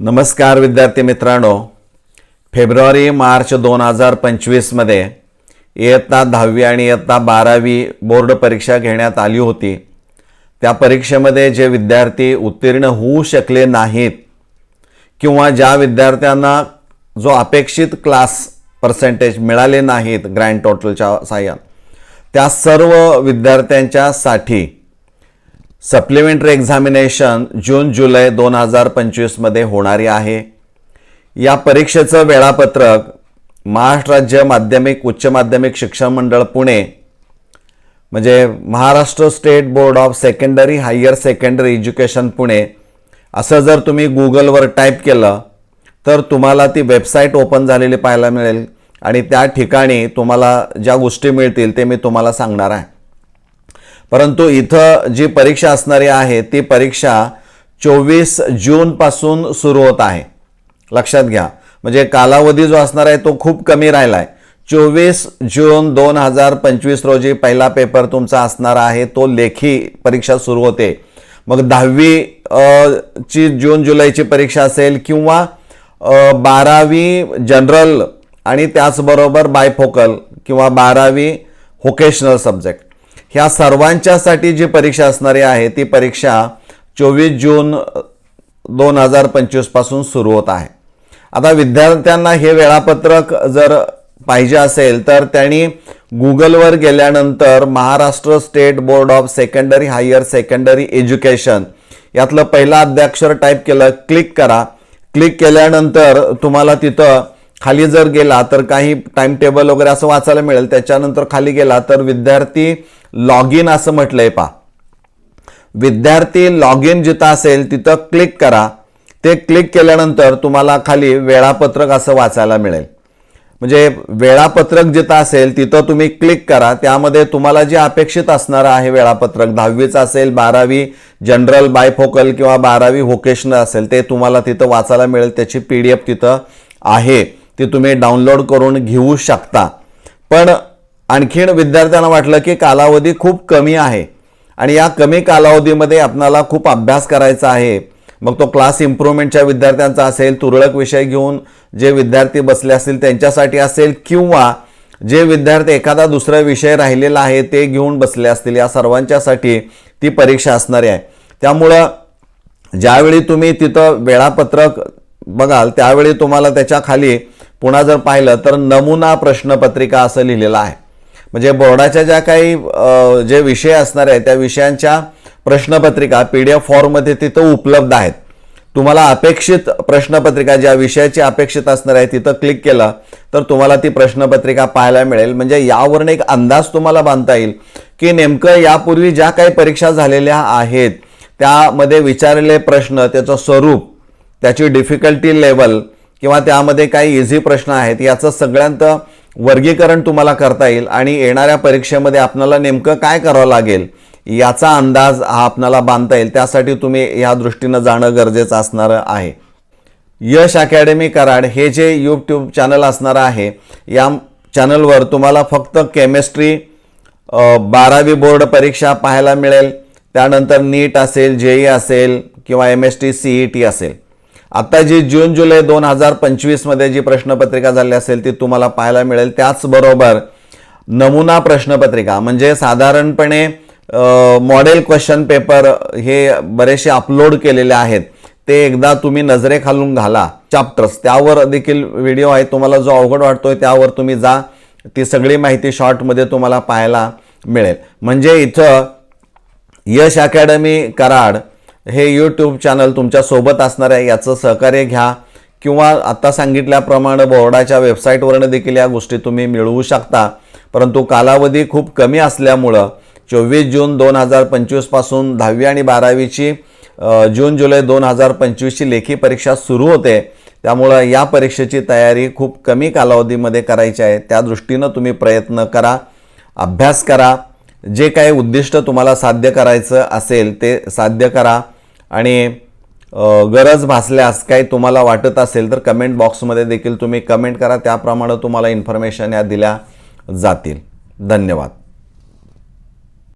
नमस्कार विद्यार्थी मित्रांनो. फेब्रुवारी मार्च दोन हजार पंचवीसमध्ये इयत्ता दहावी आणि इयत्ता बारावी बोर्ड परीक्षा घेण्यात आली होती. त्या परीक्षेमध्ये जे विद्यार्थी उत्तीर्ण होऊ शकले नाहीत किंवा ज्या विद्यार्थ्यांना जो अपेक्षित क्लास पर्सेंटेज मिळाले नाहीत ग्रँड टोटलच्या साह्यात त्या सर्व विद्यार्थ्यांच्यासाठी सप्लिमेंटरी एक्झामिनेशन जून जुलै दोन हजार पंचवीसमध्ये होणारी आहे. या परीक्षेचं वेळापत्रक महाराष्ट्र राज्य माध्यमिक उच्च माध्यमिक शिक्षण मंडळ पुणे म्हणजे Maharashtra state board of secondary higher secondary education Pune असं जर तुम्ही गुगलवर टाईप केलं तर तुम्हाला ती वेबसाईट ओपन झालेली पाहायला मिळेल आणि त्या ठिकाणी तुम्हाला ज्या गोष्टी मिळतील ते मी तुम्हाला सांगणार आहे. परंतु इथं जी परीक्षा असणारी आहे ती परीक्षा चोवीस जूनपासून सुरू होत आहे. लक्षात घ्या. म्हणजे कालावधी जो असणार आहे तो खूप कमी राहिला आहे चोवीस जून दोन हजार पंचवीस रोजी पहिला पेपर तुमचा असणार आहे तो लेखी परीक्षा सुरू होते. मग दहावी ची जून जुलैची परीक्षा असेल किंवा बारावी जनरल आणि त्याचबरोबर बायफोकल किंवा बारावी व्होकेशनल सब्जेक्ट. ह्या सर्वांच्यासाठी जी परीक्षा असणारी आहे ती परीक्षा चोवीस जून दोन हजार पंचवीसपासून सुरू होत आहे. आता विद्यार्थ्यांना हे वेळापत्रक जर पाहिजे असेल तर त्यांनी गुगलवर गेल्यानंतर Maharashtra state board of secondary higher secondary education यातलं पहिलं अध्याक्षर टाईप केलं क्लिक करा. क्लिक केल्यानंतर तुम्हाला तिथं खाली जर गेला तर काही टाइम टेबल वगैरे असं वाचायला मिळेल. त्याच्यानंतर खाली गेला तर विद्यार्थी लॉग इन असं म्हटलंय पा विद्यार्थी लॉग इन जिथं असेल तिथं क्लिक करा. ते क्लिक केल्यानंतर तुम्हाला खाली वेळापत्रक असं वाचायला मिळेल. म्हणजे वेळापत्रक जिथं असेल तिथं तुम्ही क्लिक करा. त्यामध्ये तुम्हाला जे अपेक्षित असणारं आहे वेळापत्रक दहावीचं असेल बारावी जनरल बायफोकल किंवा बारावी व्होकेशनल असेल ते तुम्हाला तिथं वाचायला मिळेल. त्याची पी डी एफ तिथं आहे. ती तुम्ही डाउनलोड करून घेऊ शकता. पण आणखीन विद्यार्थ्यांना वाटलं की कालावधी खूप कमी आहे. आणि या कमी कालावधीमध्ये आपणाला खूप अभ्यास करायचा आहे. मग तो क्लास इम्प्रूव्हमेंटच्या विद्यार्थ्यांचा असेल तुरळक विषय घेऊन जे विद्यार्थी बसले असतील त्यांच्यासाठी असेल किंवा जे विद्यार्थी एखादा दुसरा विषय राहिलेला आहे ते घेऊन बसले असतील या सर्वांच्यासाठी ती परीक्षा असणारी आहे. त्यामुळं ज्यावेळी तुम्ही तिथं वेळापत्रक बघाल त्यावेळी तुम्हाला त्याच्याखाली पुन्हा जर पाहिलं तर नमुना प्रश्नपत्रिका असं लिहिलेलं आहे. म्हणजे बोर्डाच्या ज्या काही जे विषय असणार आहे त्या विषयांच्या प्रश्नपत्रिका पी डी एफ फॉर्ममध्ये तिथं उपलब्ध आहेत. तुम्हाला अपेक्षित प्रश्नपत्रिका ज्या विषयाची अपेक्षित असणार आहे तिथं क्लिक केलं तर तुम्हाला ती प्रश्नपत्रिका पाहायला मिळेल. म्हणजे यावरून एक अंदाज तुम्हाला बांधता येईल की नेमकं यापूर्वी ज्या काही परीक्षा झालेल्या आहेत त्यामध्ये विचारलेले प्रश्न त्याचं स्वरूप त्याची डिफिकल्टी लेवल किंवा त्यामध्ये काही इझी प्रश्न आहेत याचं सगळ्यांत वर्गीकरण तुम्हाला करता येईल आणि येणाऱ्या परीक्षेमध्ये आपल्याला नेमकं काय करावं लागेल याचा अंदाज हा आपल्याला बांधता येईल. त्यासाठी तुम्ही या दृष्टीनं जाणं गरजेचं असणार आहे. यश अकॅडमी कराड हे जे यूट्यूब चॅनल असणार आहे या चॅनलवर तुम्हाला फक्त केमिस्ट्री बारावी बोर्ड परीक्षा पाहायला मिळेल. त्यानंतर नीट असेल जेई असेल किंवा M S T CE T असेल. आता जी जून जुलै दोन हजार पंचवीसमध्ये जी प्रश्नपत्रिका झाली असेल ती तुम्हाला पाहायला मिळेल. त्याचबरोबर नमुना प्रश्नपत्रिका म्हणजे साधारणपणे मॉडेल क्वेश्चन पेपर हे बरेचसे अपलोड केलेले आहेत. ते एकदा तुम्ही नजरेखालून घाला चॅप्टर्स त्यावर देखील व्हिडिओ आहे. तुम्हाला जो अवघड वाटतोय त्यावर तुम्ही जा. ती सगळी माहिती शॉर्टमध्ये तुम्हाला पाहायला मिळेल. म्हणजे इथं यश अकॅडमी कराड हे यूट्यूब चॅनल तुमच्यासोबत असणार आहे याचं सहकार्य घ्या. किंवा आत्ता सांगितल्याप्रमाणे बोर्डाच्या वेबसाईटवरनं देखील या गोष्टी तुम्ही मिळवू शकता. परंतु कालावधी खूप कमी असल्यामुळं चोवीस जून दोन हजार पंचवीसपासून दहावी आणि बारावीची जून जुलै दोन हजार पंचवीसची लेखी परीक्षा सुरू होते. त्यामुळं या परीक्षेची तयारी खूप कमी कालावधीमध्ये करायची आहे. त्या दृष्टीनं तुम्ही प्रयत्न करा अभ्यास करा. जे काही उद्दिष्ट तुम्हाला साध्य करायचं असेल ते साध्य करा. आणि गरज भासल्यास काही तुम्हाला वाटत असेल तर कमेंट बॉक्समध्ये देखील तुम्ही कमेंट करा. त्याप्रमाणे तुम्हाला इन्फॉर्मेशन या दिल्या जातील. धन्यवाद.